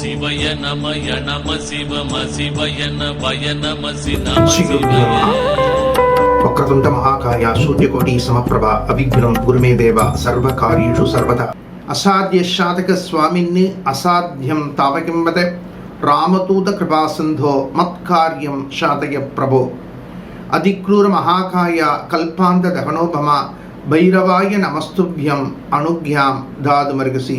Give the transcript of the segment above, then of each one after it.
శివయ నమయ నమ శివ శివయ నమయ నమ ఒక్కకుంట మహాకాయ సూర్యకోటి సమప్రభ అవిఘ్నం గురుమే దేవ సర్వకార్యేషు సర్వత అసాధ్య శాతక స్వామిన్ని అసాధ్యం తావకింవద రామతూత కృపాసంధో మత్కార్యం శాతయ ప్రభో. అధిక్రూర మహాకాయ కల్పాంత దహనోపమ భైరవాయ నమస్తుభ్యం అనుజ్ఞాం దాదుమరుగసి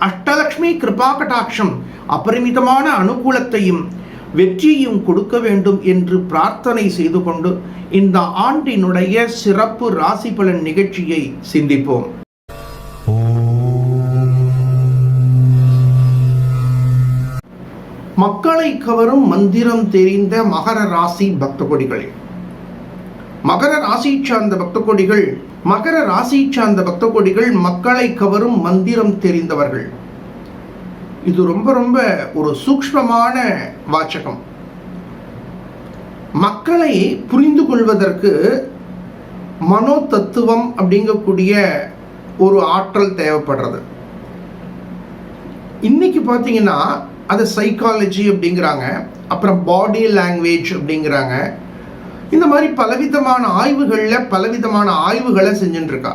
அஷ்டலக்ஷ்மி கிருபா கடாட்சம் அபரிமிதமான அனுகூலத்தையும் வெற்றியையும் கொடுக்க வேண்டும் என்று பிரார்த்தனை செய்து கொண்டு இந்த ஆண்டினுடைய சிறப்பு ராசி பலன் நிகழ்ச்சியை சிந்திப்போம். மக்களை கவரும் மந்திரம் தெரிந்த மகர ராசி பக்த கொடிகளே மகர ராசி சார்ந்த பக்த கொடிகள் மகர ராசி சார்ந்த பக்த கொடிகள் மக்களை கவரும் மந்திரம் தெரிந்தவர்கள். இது ரொம்ப ரொம்ப ஒரு சூக்ஷ்மமான வாச்சகம். மக்களை புரிந்து கொள்வதற்கு மனோ தத்துவம் அப்படிங்கக்கூடிய ஒரு ஆற்றல் தேவைப்படுறது. இன்னைக்கு பார்த்தீங்கன்னா அது சைக்காலஜி அப்படிங்கிறாங்க. அப்புறம் பாடி லாங்குவேஜ் அப்படிங்கிறாங்க. இந்த மாதிரி பலவிதமான ஆய்வுகளில் பலவிதமான ஆய்வுகளை செஞ்சுட்டு இருக்கா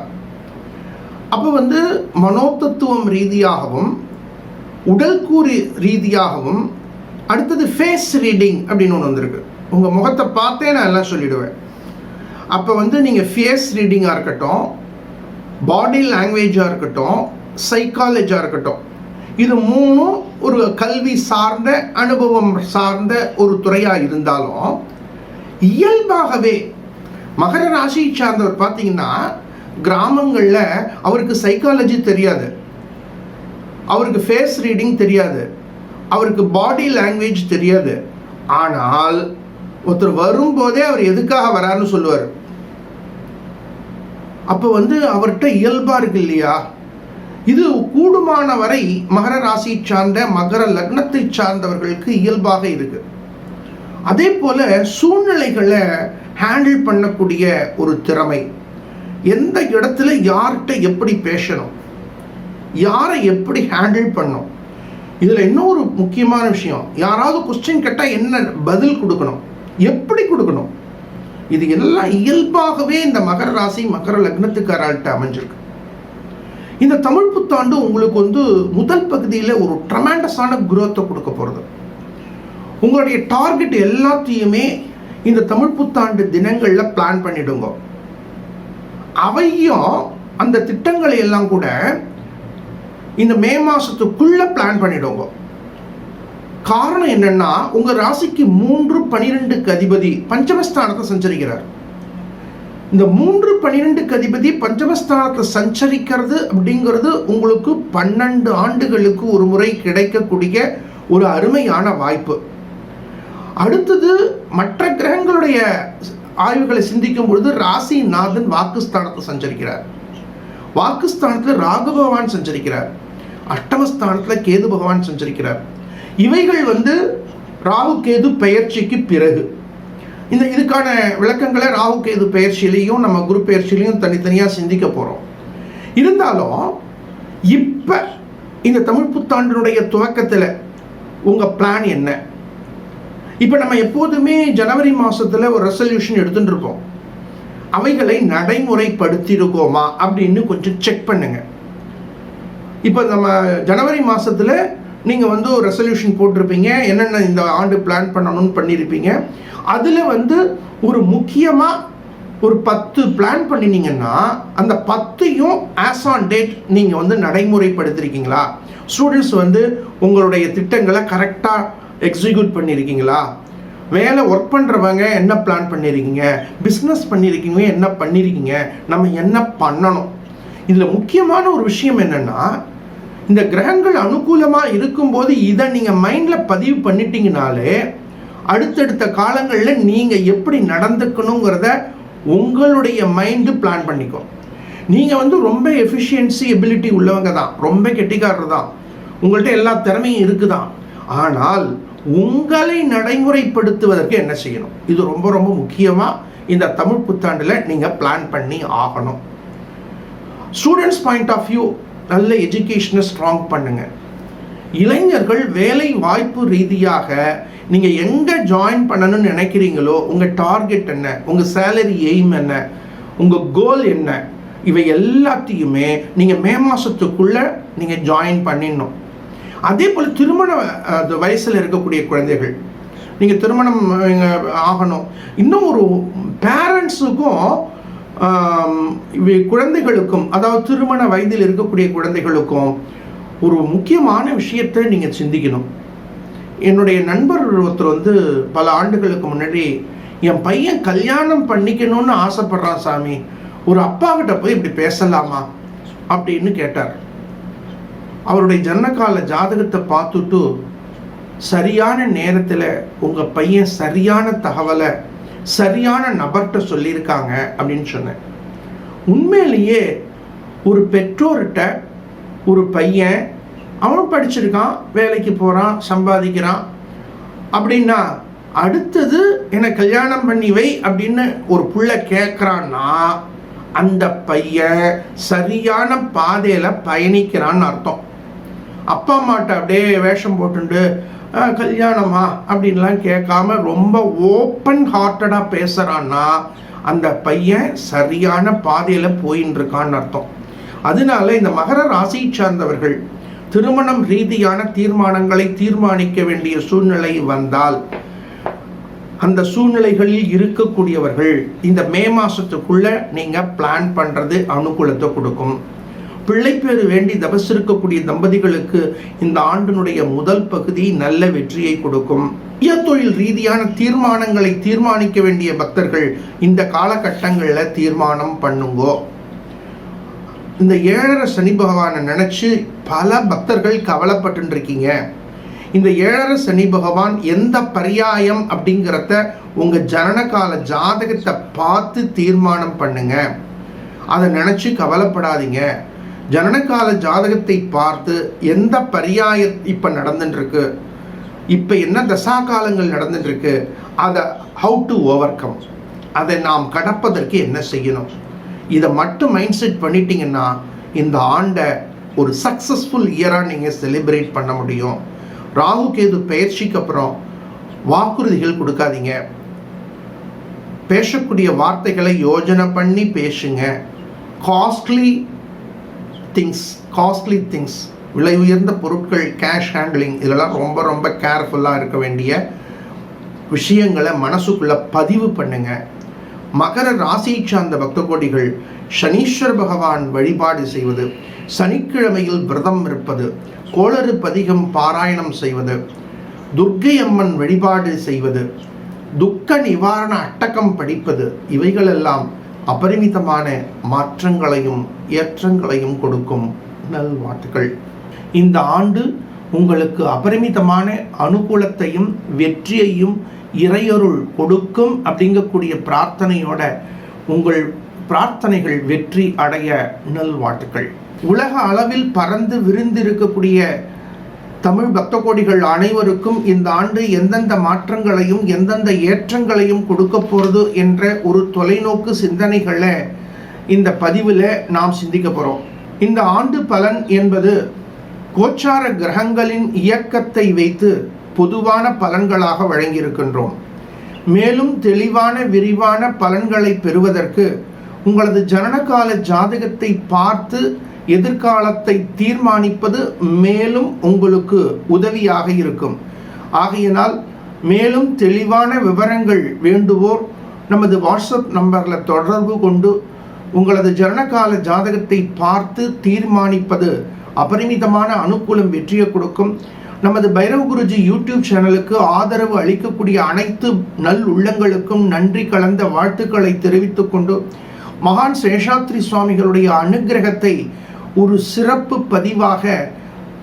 அப்போ வந்து மனோதத்துவம் ரீதியாகவும் உடல் கூறு ரீதியாகவும் அடுத்தது ஃபேஸ் ரீடிங் அப்படின்னு ஒன்று வந்திருக்கு. உங்கள் முகத்தை பார்த்தே நான் எல்லாம் சொல்லிவிடுவேன் அப்போ வந்து நீங்கள் ஃபேஸ் ரீடிங்காக இருக்கட்டும் பாடி லாங்குவேஜாக இருக்கட்டும் சைக்காலஜாக இருக்கட்டும். இது மூணும் ஒரு கல்வி சார்ந்த அனுபவம் சார்ந்த ஒரு துறையாக இருந்தாலும் இயல்பாகவே மகர ராசியை சார்ந்தவர் பார்த்தீங்கன்னா கிராமங்களில் அவருக்கு சைக்காலஜி தெரியாது. அவருக்கு ஃபேஸ் ரீடிங் தெரியாது. அவருக்கு பாடி லாங்குவேஜ் தெரியாது. ஆனால் ஒருத்தர் வரும்போதே அவர் எதுக்காக வராருன்னு சொல்லுவார். அப்போ வந்து அவர்கிட்ட இயல்பாக இருக்கு இல்லையா? இது கூடுமான வரை மகர ராசி சார்ந்த மகர லக்னத்தை சார்ந்தவர்களுக்கு இயல்பாக இருக்குது அதே போல் சூழ்நிலைகளை ஹேண்டில் பண்ணக்கூடிய ஒரு திறமை. எந்த இடத்துல யார்கிட்ட எப்படி பேசணும்? யாரை எப்படி ஹேண்டில் பண்ணும் இதில் இன்னொரு முக்கியமான விஷயம். யாராவது கொஸ்டின் கேட்டால் என்ன பதில் கொடுக்கணும்? எப்படி கொடுக்கணும்? இது எல்லாம் இயல்பாகவே இந்த மகர ராசி மகர லக்னத்துக்காரால்கிட்ட அமைஞ்சிருக்கு. இந்த தமிழ் புத்தாண்டு உங்களுக்கு வந்து முதல் பகுதியில் ஒரு ட்ரமாண்டஸான குரோத்தை கொடுக்க போகிறது உங்களுடைய டார்கெட் எல்லாத்தையுமே இந்த தமிழ் புத்தாண்டு தினங்களில் பிளான் பண்ணிடுங்க. அவையும் அந்த திட்டங்களை எல்லாம் கூட இந்த மே மாதத்துக்குள்ளே பிளான் பண்ணிடுங்க. காரணம் என்னன்னா உங்கள் ராசிக்கு மூன்று பனிரெண்டுக்கு அதிபதி பஞ்சமஸ்தானத்தை சஞ்சரிக்கிறார். இந்த மூன்று பனிரெண்டுக்கு அதிபதி பஞ்சமஸ்தானத்தை சஞ்சரிக்கிறது அப்படிங்கிறது உங்களுக்கு பன்னெண்டு ஆண்டுகளுக்கு ஒரு முறை கிடைக்கக்கூடிய ஒரு அருமையான வாய்ப்பு. அடுத்தது மற்ற கிரகங்களுடைய ஆய்வுகளை சிந்திக்கும் பொழுது ராசிநாதன் வாக்குஸ்தானத்தை சஞ்சரிக்கிறார். வாக்குஸ்தானத்தில் ராகு பகவான் சஞ்சரிக்கிறார். அஷ்டமஸ்தானத்தில் கேது பகவான் சஞ்சரிக்கிறார். இவைகள் வந்து ராகு கேது பெயர்ச்சிக்கு பிறகு. இந்த இதுக்கான விளக்கங்களை ராகு கேது பயிற்சியிலையும் நம்ம குரு பயிற்சியிலையும் தனித்தனியாக சிந்திக்க போகிறோம் இருந்தாலும் இப்போ இந்த தமிழ் புத்தாண்டினுடைய துவக்கத்தில் உங்கள் பிளான் என்ன? இப்போ நம்ம எப்போதுமே ஜனவரி மாதத்தில் ஒரு ரெசல்யூஷன் எடுத்துட்டு இருப்போம். அவைகளை நடைமுறைப்படுத்தியிருக்கோமா அப்படின்னு கொஞ்சம் செக் பண்ணுங்க. இப்போ நம்ம ஜனவரி மாதத்தில் நீங்கள் வந்து ஒரு ரெசல்யூஷன் போட்டிருப்பீங்க. என்னென்ன இந்த ஆண்டு பிளான் பண்ணணும்னு பண்ணியிருப்பீங்க அதில் வந்து ஒரு முக்கியமாக ஒரு பத்து பிளான் பண்ணினீங்கன்னா அந்த பத்தையும் ஆஸ் ஆன் டேட் நீங்கள் வந்து நடைமுறைப்படுத்திருக்கீங்களா? ஸ்டூடெண்ட்ஸ் வந்து உங்களுடைய திட்டங்களை கரெக்டாக எக்ஸிக்யூட் பண்ணியிருக்கீங்களா வேலை ஒர்க் பண்ணுறவங்க என்ன பிளான் பண்ணியிருக்கீங்க பிஸ்னஸ் பண்ணியிருக்கீங்க என்ன பண்ணியிருக்கீங்க நம்ம என்ன பண்ணணும்? இதில் முக்கியமான ஒரு விஷயம் என்னென்னா இந்த கிரகங்கள் அனுகூலமாக இருக்கும்போது இதை நீங்கள் மைண்டில் பதிவு பண்ணிட்டீங்கனாலே அடுத்தடுத்த காலங்களில் நீங்கள் எப்படி நடந்துக்கணுங்கிறத உங்களுடைய மைண்டு பிளான் பண்ணிக்கும். நீங்கள் வந்து ரொம்ப எஃபிஷியன்சி எபிலிட்டி உள்ளவங்க தான். ரொம்ப கெட்டிக்காரர் தான். உங்கள்கிட்ட எல்லா திறமையும் இருக்குதான். ஆனால் உங்களை நடைமுறைப்படுத்துவதற்கு என்ன செய்யணும்? இது ரொம்ப ரொம்ப முக்கியமாக இந்த தமிழ் புத்தாண்டில் நீங்கள் பிளான் பண்ணி ஆகணும். ஸ்டூடெண்ட்ஸ் பாயிண்ட் ஆஃப் வியூ நல்ல எஜுகேஷனை ஸ்ட்ராங் பண்ணுங்க. இளைஞர்கள் வேலை வாய்ப்பு ரீதியாக நீங்கள் எங்கே ஜாயின் பண்ணணும்னு நினைக்கிறீங்களோ உங்கள் டார்கெட் என்ன? உங்கள் சேலரி எய்ம் என்ன? உங்கள் கோல் என்ன? இவை எல்லாத்தையுமே நீங்கள் மே மாதத்துக்குள்ளே நீங்கள் ஜாயின் பண்ணிடணும். அதே போல் திருமண வயசில் இருக்கக்கூடிய குழந்தைகள் நீங்கள் திருமணம் ஆகணும். இன்னும் ஒரு பேரண்ட்ஸுக்கும் குழந்தைகளுக்கும் அதாவது திருமண வயதில் இருக்கக்கூடிய குழந்தைகளுக்கும் ஒரு முக்கியமான விஷயத்தை நீங்கள் சிந்திக்கணும். என்னுடைய நண்பர் ஒருத்தர் வந்து பல ஆண்டுகளுக்கு முன்னாடி என் பையன் கல்யாணம் பண்ணிக்கணும்னு ஆசைப்படுறான் சாமி. ஒரு அப்பா கிட்ட போய் இப்படி பேசலாமா? அப்படின்னு கேட்டார். அவருடைய ஜன்னக்கால ஜாதகத்தை பார்த்துட்டு சரியான நேரத்தில் உங்கள் பையன் சரியான தகவலை சரியான நபர்கிட்ட சொல்லியிருக்காங்க அப்படின்னு சொன்னேன். உண்மையிலேயே ஒரு பெற்றோர்கிட்ட ஒரு பையன் அவன் படிச்சிருக்கான் வேலைக்கு போகிறான் சம்பாதிக்கிறான். அப்படின்னா அடுத்தது என்னை கல்யாணம் பண்ணி வை அப்படின்னு ஒரு புள்ள கேட்குறான்னா அந்த பையன் சரியான பாதையில் பயணிக்கிறான்னு அர்த்தம். அப்பா அம்மாட்ட அப்படியே வேஷம் போட்டுண்டு கல்யாணமா? அப்படின்லாம் கேட்காம ரொம்ப ஓப்பன் ஹார்ட்டடாக பேசுகிறான்னா அந்த பையன் சரியான பாதையில் போயின்னு இருக்கான்னு அர்த்தம். அதனால இந்த மகர ராசியை சார்ந்தவர்கள் திருமணம் ரீதியான தீர்மானங்களை தீர்மானிக்க வேண்டிய சூழ்நிலை வந்தால் அந்த சூழ்நிலைகளில் இருக்கக்கூடியவர்கள் இந்த மே மாதத்துக்குள்ளே நீங்கள் பிளான் பண்ணுறது அனுகூலத்தை கொடுக்கும். பிள்ளைப்பேறு வேண்டி தபசிருக்கக்கூடிய தம்பதிகளுக்கு இந்த ஆண்டினுடைய முதல் பகுதி நல்ல வெற்றியை கொடுக்கும். சுய தொழில் ரீதியான தீர்மானங்களை தீர்மானிக்க வேண்டிய பக்தர்கள் இந்த காலகட்டங்களில் தீர்மானம் பண்ணுங்கோ. இந்த ஏழரை சனி பகவானை நினைச்சு பல பக்தர்கள் கவலைப்பட்டு இருக்கீங்க இந்த ஏழரை சனி பகவான் எந்த பரியாயம் அப்படிங்கிறத உங்க ஜனனகால ஜாதகத்தை பார்த்து தீர்மானம் பண்ணுங்க. அதை நினைச்சு கவலைப்படாதீங்க. ஜனனகால ஜாதகத்தை பார்த்து எந்த பரியாய இப்போ நடந்துட்டுருக்கு இப்போ என்ன தசா காலங்கள் நடந்துட்டுருக்கு அதை ஹவு டு ஓவர் கம் அதை நாம் கடப்பதற்கு என்ன செய்யணும்? இதை மட்டும் மைண்ட் செட் பண்ணிட்டீங்கன்னா இந்த ஆண்டை ஒரு சக்ஸஸ்ஃபுல் இயராக நீங்கள் செலிப்ரேட் பண்ண முடியும். ராகு கேது பயிற்சிக்கு அப்புறம் வாக்குறுதிகள் கொடுக்காதீங்க. பேசக்கூடிய வார்த்தைகளை யோஜனை பண்ணி பேசுங்க. காஸ்ட்லி திங்ஸ் காஸ்ட்லி திங்ஸ் விலை உயர்ந்த பொருட்கள் கேஷ் ஹேண்ட்லிங் இதெல்லாம் ரொம்ப ரொம்ப கேர்ஃபுல்லாக இருக்க வேண்டிய விஷயங்களை மனசுக்குள்ளே பதிவு பண்ணுங்க. மகர ராசியை சார்ந்த பக்த கோடிகள் சனீஸ்வர பகவான் வழிபாடு செய்வது சனிக்கிழமையில் விரதம் இருப்பது கோளறு பதிகம் பாராயணம் செய்வது துர்க்கை அம்மன் வழிபாடு செய்வது துக்க நிவாரண அட்டகம் படிப்பது இவைகளெல்லாம் அபரிமிதமான மாற்றங்களையும் ஏற்றங்களையும் கொடுக்கும் நல்வாழ்த்துக்கள். இந்த ஆண்டு உங்களுக்கு அபரிமிதமான அனுகூலத்தையும் வெற்றியையும் இறையருள் கொடுக்கும் அப்படிங்கக்கூடிய பிரார்த்தனையோட உங்கள் பிரார்த்தனைகள் வெற்றி அடைய நல்வாழ்த்துக்கள். உலக அளவில் பறந்து விரிந்திருக்கக்கூடிய தமிழ் பக்த கோடிகள் அனைவருக்கும் இந்த ஆண்டு எந்தெந்த மாற்றங்களையும் எந்தெந்த ஏற்றங்களையும் கொடுக்க போகிறது என்ற ஒரு தொலைநோக்கு சிந்தனைகளை இந்த பதிவில் நாம் சிந்திக்க போகிறோம் இந்த ஆண்டு பலன் என்பது கோச்சார கிரகங்களின் இயக்கத்தை வைத்து பொதுவான பலன்களாக வழங்கியிருக்கின்றோம். மேலும் தெளிவான விரிவான பலன்களை பெறுவதற்கு உங்களது ஜனனகால ஜாதகத்தை பார்த்து எதிர்காலத்தை தீர்மானிப்பது மேலும் உங்களுக்கு உதவியாக இருக்கும். ஆகையினால் மேலும் தெளிவான விவரங்கள் வேண்டுவோர் நமது வாட்ஸ்அப் நம்பரில் தொடர்பு கொண்டு உங்களது ஜனனகால ஜாதகத்தை பார்த்து தீர்மானிப்பது அபரிமிதமான அனுகூலம் வெற்றியை கொடுக்கும். நமது பைரவ் குருஜி யூடியூப் சேனலுக்கு ஆதரவு அளிக்கக்கூடிய அனைத்து நல் உள்ளங்களுக்கும் நன்றி கலந்த வாழ்த்துக்களை தெரிவித்துக்கொண்டு மகான் சேஷாத்ரி சுவாமிகளுடைய அனுக்கிரகத்தை ஒரு சிறப்பு பதிவாக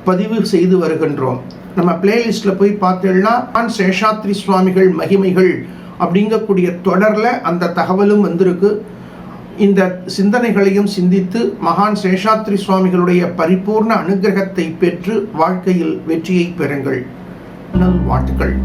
பதிவு செய்து வருகின்றோம். நம்ம பிளேலிஸ்டில் போய் பார்த்தோம்னா மகான் சேஷாத்ரி சுவாமிகள் மகிமைகள் அப்படிங்கக்கூடிய தொடரில் அந்த தகவலும் வந்திருக்கு. இந்த சிந்தனைகளையும் சிந்தித்து மகான் சேஷாத்ரி சுவாமிகளுடைய பரிபூர்ண அனுகிரகத்தை பெற்று வாழ்க்கையில் வெற்றியை பெறுங்கள். நல் வாழ்த்துக்கள்.